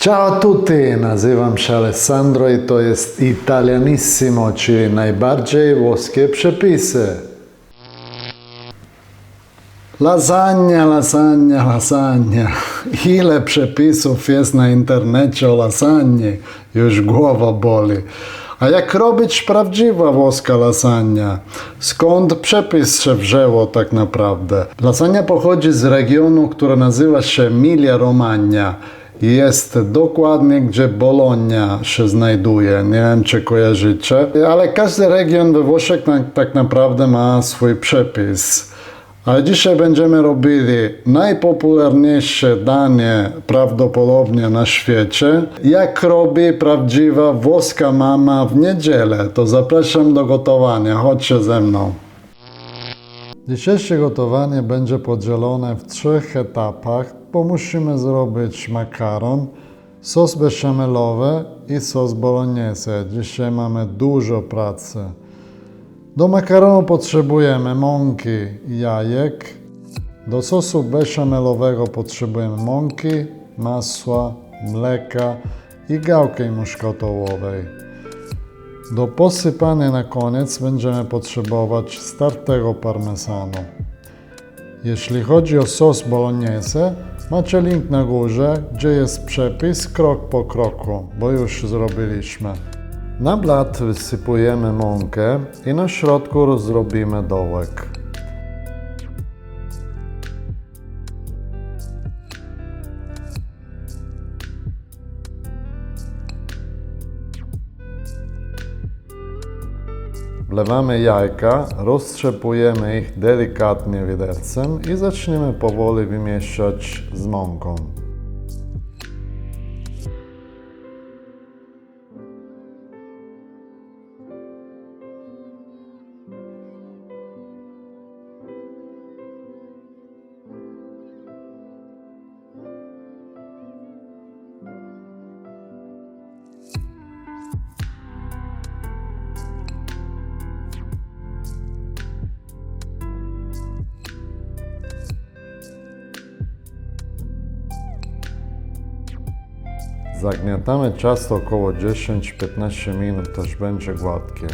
Ciao a tutti, nazywam się Alessandro i to jest Italianissimo, czyli najbardziej włoskie przepisy. Lasagna, lasagna, lasagna. Ile przepisów jest na internecie o lasagne? Już głowa boli. A jak robić prawdziwa włoska lasagna? Skąd przepis się wzięło tak naprawdę? Lasagna pochodzi z regionu, który nazywa się Emilia Romagna. Jest dokładnie, gdzie Bologna się znajduje. Nie wiem, czy kojarzycie, ale każdy region we Włoszech na, tak naprawdę ma swój przepis. A dzisiaj będziemy robili najpopularniejsze danie prawdopodobnie na świecie. Jak robi prawdziwa włoska mama w niedzielę. To zapraszam do gotowania. Chodźcie ze mną. Dzisiejsze gotowanie będzie podzielone w trzech etapach, bo musimy zrobić makaron, sos beszamelowy i sos bolognese. Dzisiaj mamy dużo pracy. Do makaronu potrzebujemy mąki i jajek. Do sosu beszamelowego potrzebujemy mąki, masła, mleka i gałki muszkatołowej. Do posypania na koniec będziemy potrzebować startego parmesanu. Jeśli chodzi o sos bolognese, macie link na górze, gdzie jest przepis krok po kroku, bo już zrobiliśmy. Na blat wysypujemy mąkę i na środku zrobimy dołek. Wlewamy jajka, roztrzepujemy ich delikatnie widelcem i zaczniemy powoli wymieszać z mąką. Zagniatamy ciasto około 10-15 minut, aż będzie gładkie.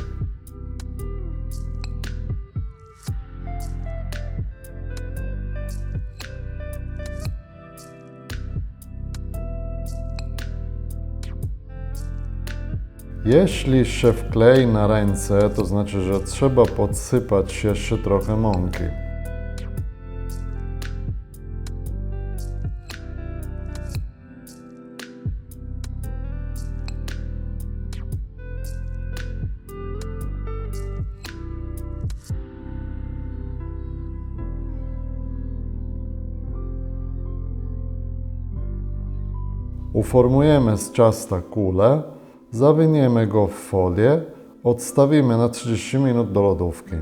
Jeśli się wklei na ręce, to znaczy, że trzeba podsypać jeszcze trochę mąki. Uformujemy z ciasta kulę, zawiniemy go w folię, odstawimy na 30 minut do lodówki.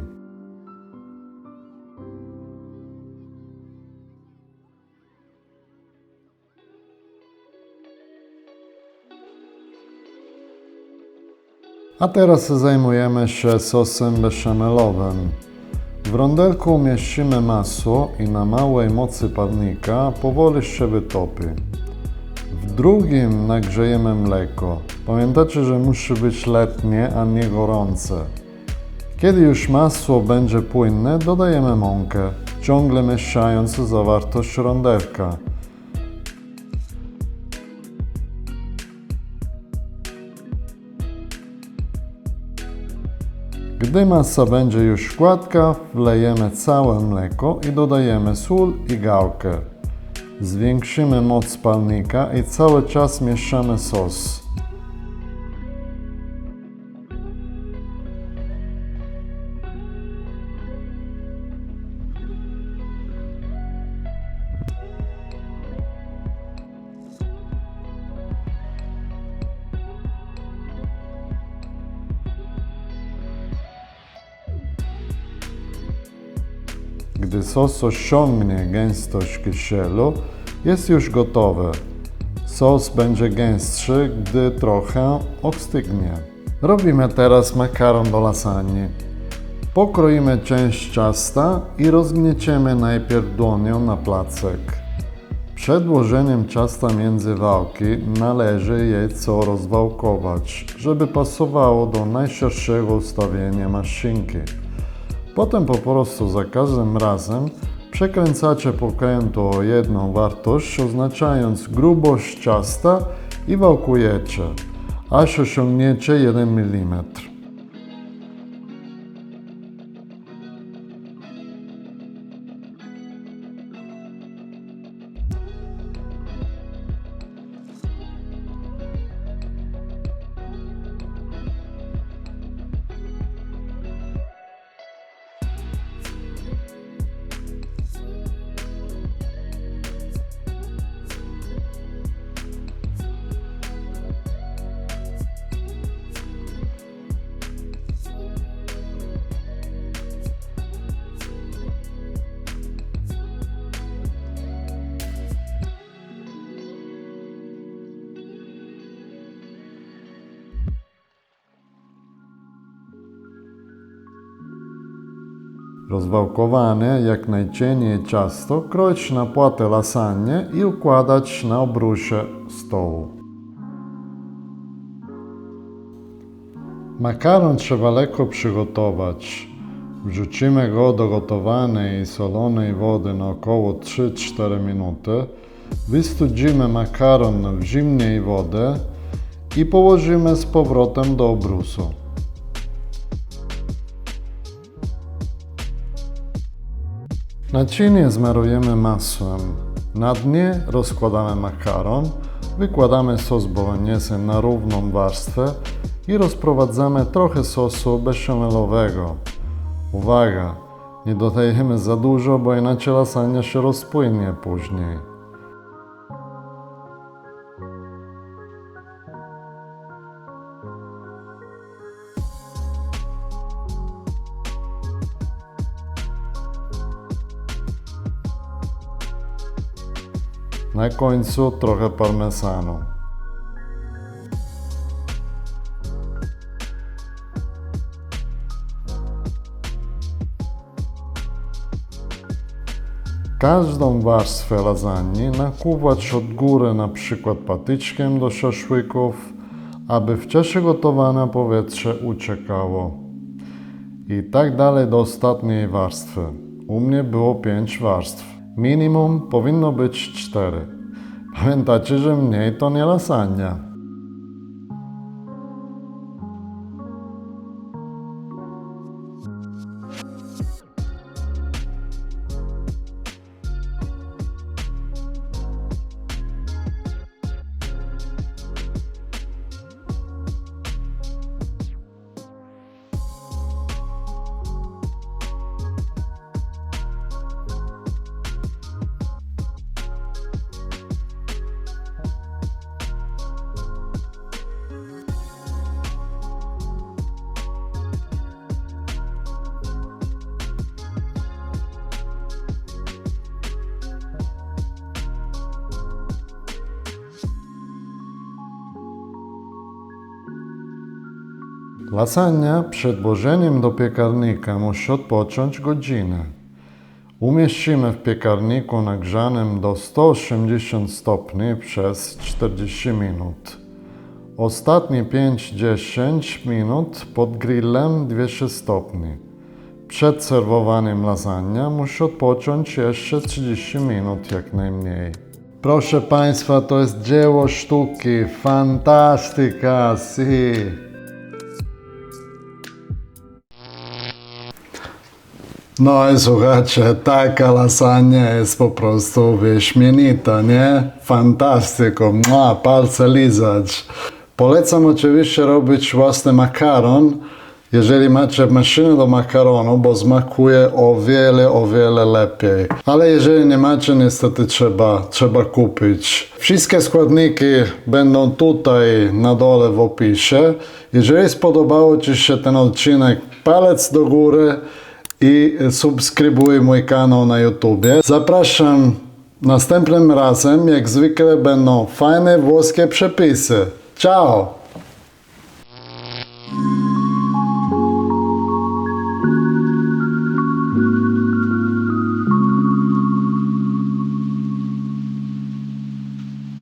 A teraz zajmujemy się sosem beszamelowym. W rondelku umieścimy masło i na małej mocy palnika powoli się wytopi. W drugim nagrzejemy mleko. Pamiętacie, że musi być letnie, a nie gorące. Kiedy już masło będzie płynne, dodajemy mąkę, ciągle mieszając zawartość rondelka. Gdy masa będzie już gładka, wlejemy całe mleko i dodajemy sól i gałkę. Zwiększymy moc palnika i cały czas mieszamy sos. Gdy sos osiągnie gęstość kisielu, jest już gotowy. Sos będzie gęstszy, gdy trochę ostygnie. Robimy teraz makaron do lasagne. Pokroimy część ciasta i rozgnieciemy najpierw dłonią na placek. Przed włożeniem ciasta między wałki należy je co rozwałkować, żeby pasowało do najszerszego ustawienia maszynki. Potem po prostu za każdym razem przekręcacie pokrętło o jedną wartość, oznaczając grubość ciasta i wałkujecie, aż osiągniecie 1 mm. Rozwałkowane jak najcieniej ciasto kroić na płatę lasagne i układać na obrusie stołu. Makaron trzeba lekko przygotować. Wrzucimy go do gotowanej i solonej wody na około 3-4 minuty. Wystudzimy makaron w zimnej wodzie i położymy z powrotem do obrusu. Naczynie zmarujemy masłem. Na dnie rozkładamy makaron, wykładamy sos bolognese na równą warstwę i rozprowadzamy trochę sosu beszamelowego. Uwaga, nie dodajemy za dużo, bo inaczej lasagna się rozpłynie później. Na końcu trochę parmesanu. Każdą warstwę lasagne nakłuwać od góry na przykład patyczkiem do szaszłyków, aby w czasie gotowania powietrze uciekało. I tak dalej do ostatniej warstwy. U mnie było 5 warstw. Minimum powinno być 4. Pamiętacie, że mniej to nie lasagna. Lasagna przed włożeniem do piekarnika musi odpocząć godzinę. Umieścimy w piekarniku nagrzanym do 180 stopni przez 40 minut. Ostatnie 5-10 minut pod grillem 200 stopni. Przed serwowaniem lasagna musi odpocząć jeszcze 30 minut jak najmniej. Proszę Państwa, to jest dzieło sztuki, fantastyka, si. No i słuchajcie, taka lasagna jest po prostu wyśmienita, nie? Fantastyko, Mua, palce lizać. Polecam oczywiście robić własny makaron, jeżeli macie maszynę do makaronu, bo smakuje o wiele, o wiele lepiej. Ale jeżeli nie macie, niestety trzeba, trzeba kupić. Wszystkie składniki będą tutaj na dole w opisie. Jeżeli spodobało Ci się ten odcinek, palec do góry i subskrybuj mój kanał na YouTubie. Zapraszam następnym razem, jak zwykle będą fajne włoskie przepisy. Ciao!